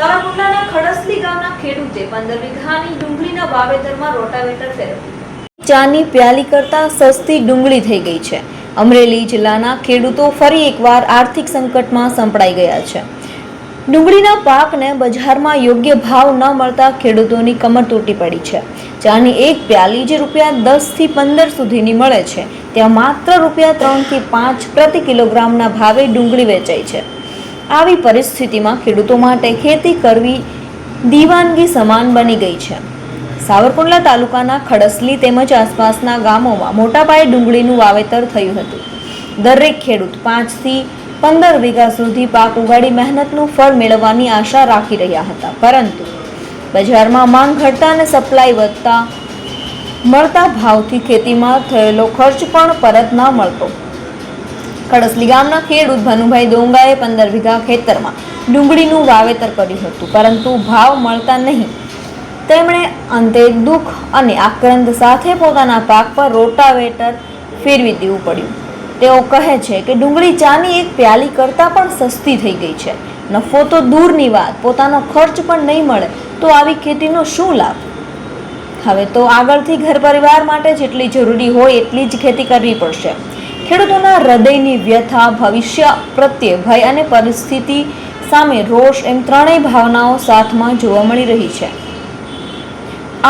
સાવરકુંડલાના ખડસલી ગામના ખેડૂતે પંદર વીઘાની ડુંગળીના વાવેતરમાં રોટાવેટર ફેરવ્યું. ચાની પ્યાલી કરતાં સસ્તી ડુંગળી થઈ ગઈ છે. અમરેલી જિલ્લાના ખેડૂતો ફરી એકવાર આર્થિક સંકટમાં સંપડાઈ ગયા છે. ડુંગળીના પાકને બજારમાં યોગ્ય ભાવ ન મળતા ખેડૂતોની કમર તૂટી પડી છે. ચાની એક પ્યાલી જે રૂપિયા દસથી પંદર સુધીની મળે છે, ત્યાં માત્ર રૂપિયા ત્રણથી પાંચ પ્રતિ કિલોગ્રામના ભાવે ડુંગળી વેચાય છે. આવી પરિસ્થિતિમાં ખેડૂતો માટે ખેતી કરવી દીવાનગી સમાન બની ગઈ છે. સાવરકુંડલા તાલુકાના ખડસલી તેમજ આસપાસના ગામોમાં મોટા પાયે ડુંગળીનું વાવેતર થયું હતું. દરેક ખેડૂત પાંચથી પંદર વીઘા સુધી પાક ઉગાડી મહેનતનું ફળ મેળવવાની આશા રાખી રહ્યા હતા. પરંતુ બજારમાં માંગ ઘટતા અને સપ્લાય વધતા મળતા ભાવથી ખેતીમાં થયેલો ખર્ચ પણ પરત ન મળતો. કડસલી ગામના ખેડૂત ભનુભાઈ ડોંગાએ પંદર વીઘા ખેતરમાં ડુંગળીનું વાવેતર કર્યું હતું, પરંતુ ભાવ મળતા નહીં. તેમણે અંતે દુઃખ અને આક્રંદ સાથે પોતાના પાક પર રોટાવેટર ફેરવી દેવું પડ્યું. તેઓ કહે છે કે ડુંગળી ચાની એક પ્યાલી કરતાં પણ સસ્તી થઈ ગઈ છે. નફો તો દૂરની વાત, પોતાનો ખર્ચ પણ નહીં મળે, તો આવી ખેતીનો શું લાભ? હવે તો આગળથી ઘર પરિવાર માટે જેટલી જરૂરી હોય એટલી જ ખેતી કરવી પડશે. ખેડૂતોના હૃદયની વ્યથા, ભવિષ્ય પ્રત્યે ભય અને પરિસ્થિતિ સામે રોષ એમ ત્રણેય ભાવનાઓ સાથમાં જોવા મળી રહી છે.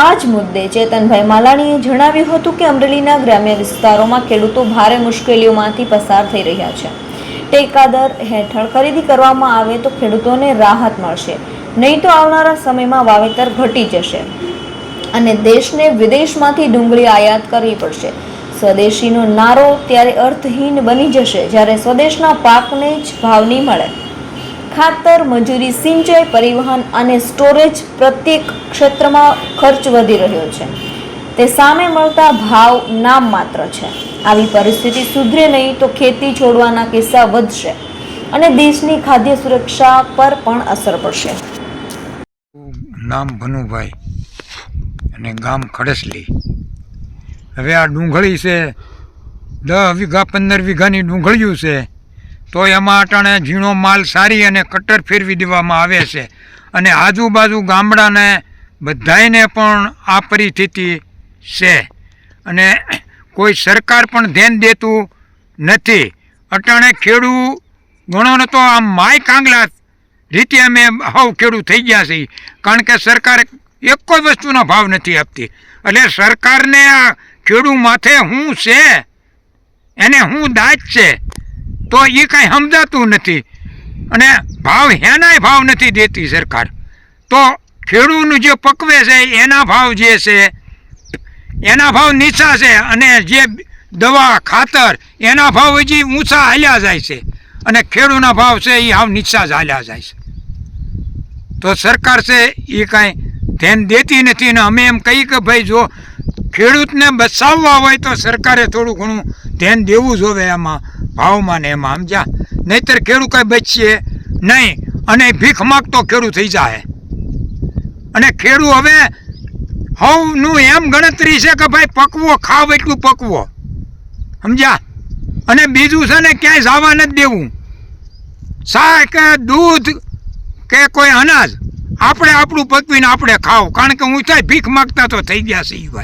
આ જ મુદ્દે ચેતનભાઈ માલાણીએ જણાવ્યું હતું કે અમરેલીના ગ્રામ્ય વિસ્તારોમાં ખેડૂતો ભારે મુશ્કેલીઓમાંથી પસાર થઈ રહ્યા છે. ટેકાદર હેઠળ ખરીદી કરવામાં આવે તો ખેડૂતોને રાહત મળશે. નહીં તો આવનારા સમયમાં વાવેતર ઘટી જશે. અને દેશને વિદેશમાંથી ડુંગળી આયાત કરવી પડશે. સ્વદેશીનો નારો ત્યારે અર્થહીન બની જશે જ્યારે સ્વદેશના પાકને જ ભાવ નહીં મળે. ખાતર, મજૂરી, સિંચાઈ, પરિવહન અને સ્ટોરેજ પ્રત્યેક ક્ષેત્રમાં ખર્ચ વધી રહ્યો છે. તે સામે મળતા ભાવ નામ માત્ર છે. આવી પરિસ્થિતિ સુધરે નહીં તો ખેતી છોડવાના કિસ્સા વધશે અને દેશની ખાદ્ય સુરક્ષા પર પણ અસર પડશે. નામ ભનુભાઈ અને ગામ ખડસલી. હવે આ ડુંગળી છે દસ વીઘા, પંદર વીઘાની ડુંગળીયું છે. તો એમાં અટાણે ઝીણો માલ સારી અને કટર ફેરવી દેવામાં આવે છે. અને આજુબાજુ ગામડાને બધાયને પણ આ પરિસ્થિતિ છે. અને કોઈ સરકાર પણ ધ્યાન દેતું નથી. અટાણે ખેડૂ ગણો ને તો આમ માય કાંગલા રીતે અમે હવ ખેડૂત થઈ ગયા છીએ. કારણ કે સરકાર એક કોઈ વસ્તુનો ભાવ નથી આપતી. એટલે સરકારને આ ખેડૂ માથે શું છે? એને હું દાજ છે? તો એ કાંઈ સમજાતું નથી. અને ભાવ એનાય ભાવ નથી દેતી સરકાર. તો ખેડૂતનું જે પકવે છે, એના ભાવ જે છે? એના ભાવ નીચા છે અને જે દવા, ખાતર, એના ભાવ હજી ઊંચા હાલ્યા જાય છે. અને ખેડૂના ભાવ છે એ હાવ નીચા જ હાલ્યા જાય છે. તો સરકાર છે એ કાંઈ ધ્યાન દેતી નથી અને અમે એમ કહી કે ભાઈ જો ખેડૂતને બચાવવા હોય તો સરકારે થોડું ઘણું ધ્યાન દેવું જોવે એમાં ભાવમાં ને એમાં, સમજ્યા? નહીતર ખેડૂત કાંઈ બચીએ નહીં અને ભીખ માગતો ખેડૂત થઈ જાય અને ખેડૂત હવે હવનું એમ ગણતરી છે કે ભાઈ પકવો, ખાવ એટલું પકવો. સમજ્યા? અને બીજું છે ને ક્યાંય જવા નથી દેવું. શાક કે દૂધ કે કોઈ અનાજ, આપણે આપણું પકવીને આપણે ખાવ. કારણ કે હું થાય ભીખ માગતા તો થઈ ગયા છે ભાઈ.